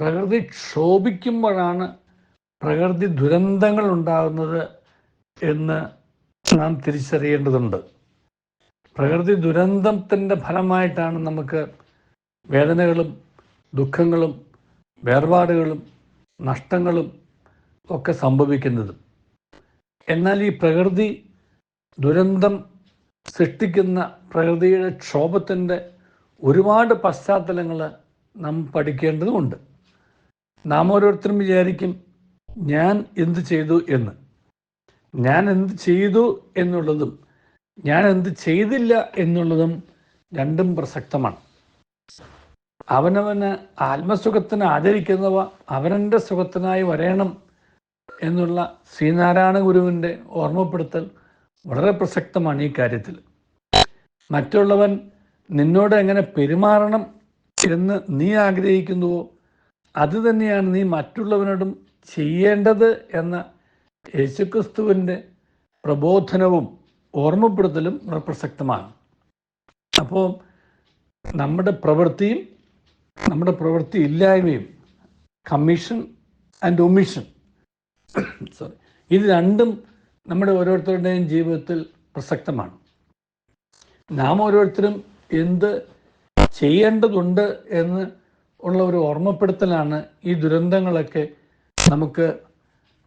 പ്രകൃതി ക്ഷോഭിക്കുമ്പോഴാണ് പ്രകൃതി ദുരന്തങ്ങൾ ഉണ്ടാകുന്നത് എന്ന് നാം തിരിച്ചറിയേണ്ടതുണ്ട്. പ്രകൃതി ദുരന്തത്തിന്റെ ഫലമായിട്ടാണ് നമുക്ക് വേദനകളും ദുഃഖങ്ങളും വേർപാടുകളും നഷ്ടങ്ങളും ഒക്കെ സംഭവിക്കുന്നത്. എന്നാൽ ഈ പ്രകൃതി ദുരന്തം സൃഷ്ടിക്കുന്ന പ്രകൃതിയുടെ ക്ഷോഭത്തിന്റെ ഒരുപാട് പശ്ചാത്തലങ്ങൾ നാം പഠിക്കേണ്ടതുമുണ്ട് നാം ഓരോരുത്തരും വിചാരിക്കും ഞാൻ എന്ത് ചെയ്തു എന്ന്. ഞാൻ എന്ത് ചെയ്തു എന്നുള്ളതും ഞാൻ എന്ത് ചെയ്തില്ല എന്നുള്ളതും രണ്ടും പ്രസക്തമാണ്. അവനവന് ആത്മസുഖത്തിന് ആചരിക്കുന്നവ അവനന്റെ സുഖത്തിനായി വരയണം എന്നുള്ള ശ്രീനാരായണ ഗുരുവിന്റെ ഓർമ്മപ്പെടുത്തൽ വളരെ പ്രസക്തമാണ് ഈ കാര്യത്തിൽ. മറ്റുള്ളവൻ നിന്നോട് എങ്ങനെ പെരുമാറണം എന്ന് നീ ആഗ്രഹിക്കുന്നുവോ? അത് തന്നെയാണ് നീ മറ്റുള്ളവനോടും ചെയ്യേണ്ടത് എന്ന യേശുക്രിസ്തുവിന്റെ പ്രബോധനവും ഓർമ്മപ്പെടുത്തലും പ്രസക്തമാണ്. അപ്പോൾ നമ്മുടെ പ്രവൃത്തിയും നമ്മുടെ പ്രവൃത്തി ഇല്ലായ്മയും കമ്മീഷൻ ആൻഡ് ഒമിഷൻ സോറി ഇത് രണ്ടും നമ്മുടെ ഓരോരുത്തരുടെയും ജീവിതത്തിൽ പ്രസക്തമാണ്. നാം ഓരോരുത്തരും എന്ത് ചെയ്യേണ്ടതുണ്ട് എന്ന് ഉള്ള ഒരു ഓർമ്മപ്പെടുത്തലാണ് ഈ ദുരന്തങ്ങളൊക്കെ നമുക്ക്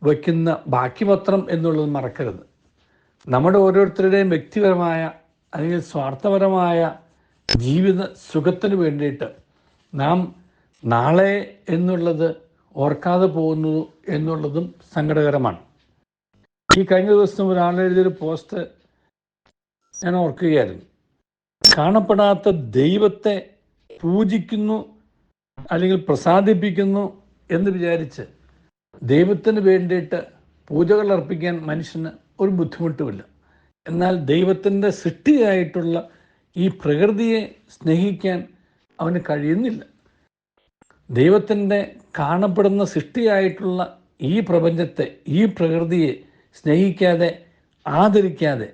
വയ്ക്കുന്ന ബാക്കി പത്രം എന്നുള്ളത് മറക്കരുത്. നമ്മുടെ ഓരോരുത്തരുടെയും വ്യക്തിപരമായ അല്ലെങ്കിൽ സ്വാർത്ഥപരമായ ജീവിത സുഖത്തിന് വേണ്ടിയിട്ട് നാം നാളെ എന്നുള്ളത് ഓർക്കാതെ പോകുന്നു എന്നുള്ളതും സങ്കടകരമാണ്. ഈ കഴിഞ്ഞ ദിവസം ഒരാൾ എഴുതിയൊരു പോസ്റ്റ് ഞാൻ ഓർക്കുകയായിരുന്നു. കാണപ്പെടാത്ത ദൈവത്തെ പൂജിക്കുന്നു അല്ലെങ്കിൽ പ്രസാദിപ്പിക്കുന്നു എന്ന് വിചാരിച്ച് ദൈവത്തിന് വേണ്ടിയിട്ട് പൂജകൾ അർപ്പിക്കാൻ മനുഷ്യന് ഒരു ബുദ്ധിമുട്ടുമില്ല. എന്നാൽ ദൈവത്തിന്റെ സൃഷ്ടിയായിട്ടുള്ള ഈ പ്രകൃതിയെ സ്നേഹിക്കാൻ അവന് കഴിയുന്നില്ല. ദൈവത്തിന്റെ കാണപ്പെടുന്ന സൃഷ്ടിയായിട്ടുള്ള ഈ പ്രപഞ്ചത്തെ ഈ പ്രകൃതിയെ സ്നേഹിക്കാതെ ആദരിക്കാതെ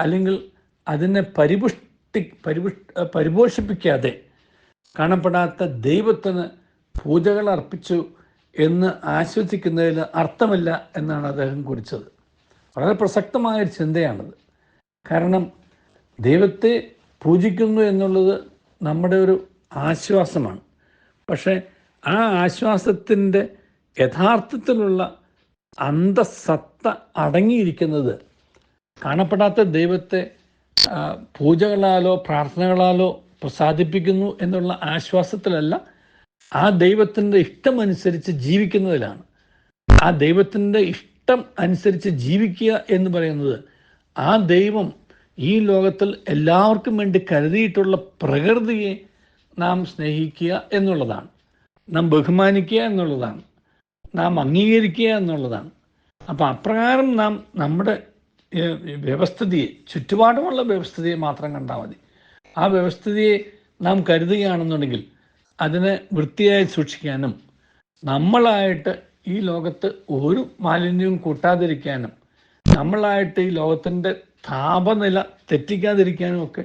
അല്ലെങ്കിൽ അതിനെ പരിപുഷ്ടി പരിപുഷ് പരിപോഷിപ്പിക്കാതെ കാണപ്പെടാത്ത ദൈവത്തിന് പൂജകൾ അർപ്പിച്ചു എന്ന് ആശ്വസിക്കുന്നതിൽ അർത്ഥമില്ല എന്നാണ് അദ്ദേഹം കുറിച്ചത്. വളരെ പ്രസക്തമായ ഒരു ചിന്തയാണത്. കാരണം ദൈവത്തെ പൂജിക്കുന്നു എന്നുള്ളത് നമ്മുടെ ഒരു ആശ്വാസമാണ്. പക്ഷേ ആ ആശ്വാസത്തിന്റെ യഥാർത്ഥത്തിലുള്ള അന്തസത്ത അടങ്ങിയിരിക്കുന്നത് കാണപ്പെടാത്ത ദൈവത്തെ പൂജകളാലോ പ്രാർത്ഥനകളാലോ പ്രസാദിപ്പിക്കുന്നു എന്നുള്ള ആശ്വാസത്തിലല്ല ആ ദൈവത്തിന്റെ ഇഷ്ടമനുസരിച്ച് ജീവിക്കുന്നതിലാണ്. ആ ദൈവത്തിന്റെ ഇഷ്ടം അനുസരിച്ച് ജീവിക്കുക എന്ന് പറയുന്നത് ആ ദൈവം ഈ ലോകത്തിൽ എല്ലാവർക്കും വേണ്ടി കരുതിയിട്ടുള്ള പ്രകൃതിയെ നാം സ്നേഹിക്കുക എന്നുള്ളതാണ്. നാം ബഹുമാനിക്കുക എന്നുള്ളതാണ്. നാം അംഗീകരിക്കുക എന്നുള്ളതാണ്. അപ്പം അപ്രകാരം നാം നമ്മുടെ വ്യവസ്ഥിതിയെ ചുറ്റുപാടുമുള്ള വ്യവസ്ഥിതിയെ മാത്രം കണ്ടാൽ മതി. ആ വ്യവസ്ഥിതിയെ നാം കരുതുകയാണെന്നുണ്ടെങ്കിൽ അതിനെ വൃത്തിയായി സൂക്ഷിക്കാനും നമ്മളായിട്ട് ഈ ലോകത്ത് ഒരു മാലിന്യവും കൂട്ടാതിരിക്കാനും നമ്മളായിട്ട് ഈ ലോകത്തിന്റെ താപനില തെറ്റിക്കാതിരിക്കാനും ഒക്കെ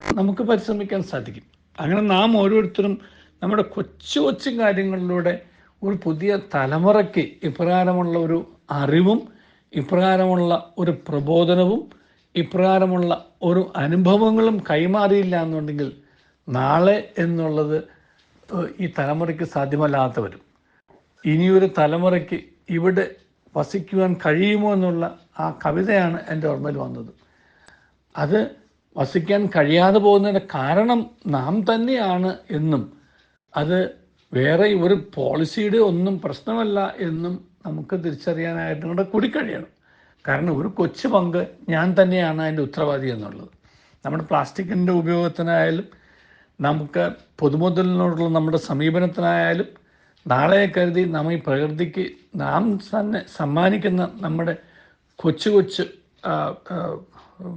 നമുക്ക് പരിശ്രമിക്കാൻ സാധിക്കും. അങ്ങനെ നാം ഓരോരുത്തരും നമ്മുടെ കൊച്ചു കൊച്ചു കാര്യങ്ങളിലൂടെ ഒരു പുതിയ തലമുറയ്ക്ക് ഇപ്രകാരമുള്ള ഒരു അറിവും ഇപ്രകാരമുള്ള ഒരു പ്രബോധനവും ഇപ്രകാരമുള്ള ഒരു അനുഭവങ്ങളും കൈമാറിയില്ല എന്നുണ്ടെങ്കിൽ നാളെ എന്നുള്ളത് ഈ തലമുറയ്ക്ക് സാധ്യമല്ലാത്ത വരും. ഇനിയൊരു തലമുറയ്ക്ക് ഇവിടെ വസിക്കുവാൻ കഴിയുമോ എന്നുള്ള ആ കവിതയാണ് എന്റെ ഓർമ്മയിൽ വന്നത്. അത് വസിക്കാൻ കഴിയാതെ പോകുന്നതിന്റെ കാരണം നാം തന്നെയാണ് എന്നും അത് വേറെ ഒരു പോളിസിയുടെ ഒന്നും പ്രശ്നമല്ല എന്നും നമുക്ക് തിരിച്ചറിയാനായിട്ട് കൂടെ കൂടി കഴിയണം. കാരണം ഒരു കൊച്ചു പങ്ക് ഞാൻ തന്നെയാണ് അതിന്റെ ഉത്തരവാദി എന്നുള്ളത്. നമ്മുടെ പ്ലാസ്റ്റിക്കിന്റെ ഉപയോഗത്തിനായാലും നമുക്ക് പൊതുമുതലിനോടുള്ള നമ്മുടെ സമീപനത്തിനായാലും നാളെ കരുതി നാം ഈ പ്രകൃതിക്ക് നാം തന്നെ സമ്മാനിക്കുന്ന നമ്മുടെ കൊച്ചു കൊച്ചു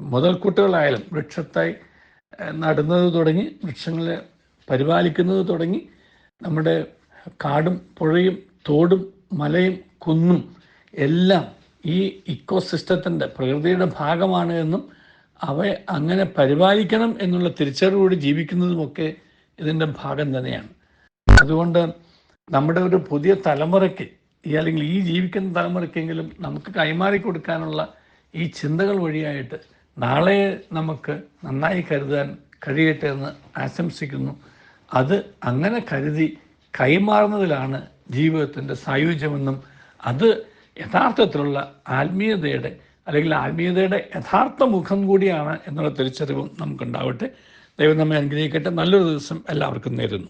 മുതൽക്കൂട്ടുകളായാലും വൃക്ഷത്തായി നടുന്നത് തുടങ്ങി വൃക്ഷങ്ങളെ പരിപാലിക്കുന്നത് തുടങ്ങി നമ്മുടെ കാടും പുഴയും തോടും മലയും കുന്നും എല്ലാം ഈ ഇക്കോ സിസ്റ്റത്തിന്റെ പ്രകൃതിയുടെ ഭാഗമാണ് എന്നും അവയെ അങ്ങനെ പരിപാലിക്കണം എന്നുള്ള തിരിച്ചറിവോട് ജീവിക്കുന്നതുമൊക്കെ ഇതിന്റെ ഭാഗം തന്നെയാണ്. അതുകൊണ്ട് നമ്മുടെ ഒരു പുതിയ തലമുറയ്ക്ക് ഈ അല്ലെങ്കിൽ ഈ ജീവിക്കുന്ന തലമുറയ്ക്കെങ്കിലും നമുക്ക് കൈമാറി കൊടുക്കാനുള്ള ഈ ചിന്തകൾ വഴിയായിട്ട് നാളെ നമുക്ക് നന്നായി കരുതാൻ കഴിയട്ടെ എന്ന് ആശംസിക്കുന്നു. അത് അങ്ങനെ കരുതി കൈമാറുന്നതിലാണ് ജീവിതത്തിന്റെ സായുജ്യമെന്നും അത് യഥാർത്ഥത്തിലുള്ള ആത്മീയതയുടെ അല്ലെങ്കിൽ ആത്മീയതയുടെ യഥാർത്ഥ മുഖം കൂടിയാണ് എന്നുള്ള തിരിച്ചറിവും നമുക്കുണ്ടാവട്ടെ. ദൈവം നമ്മെ അനുഗ്രഹിക്കട്ടെ. നല്ലൊരു ദിവസം എല്ലാവർക്കും നേരുന്നു.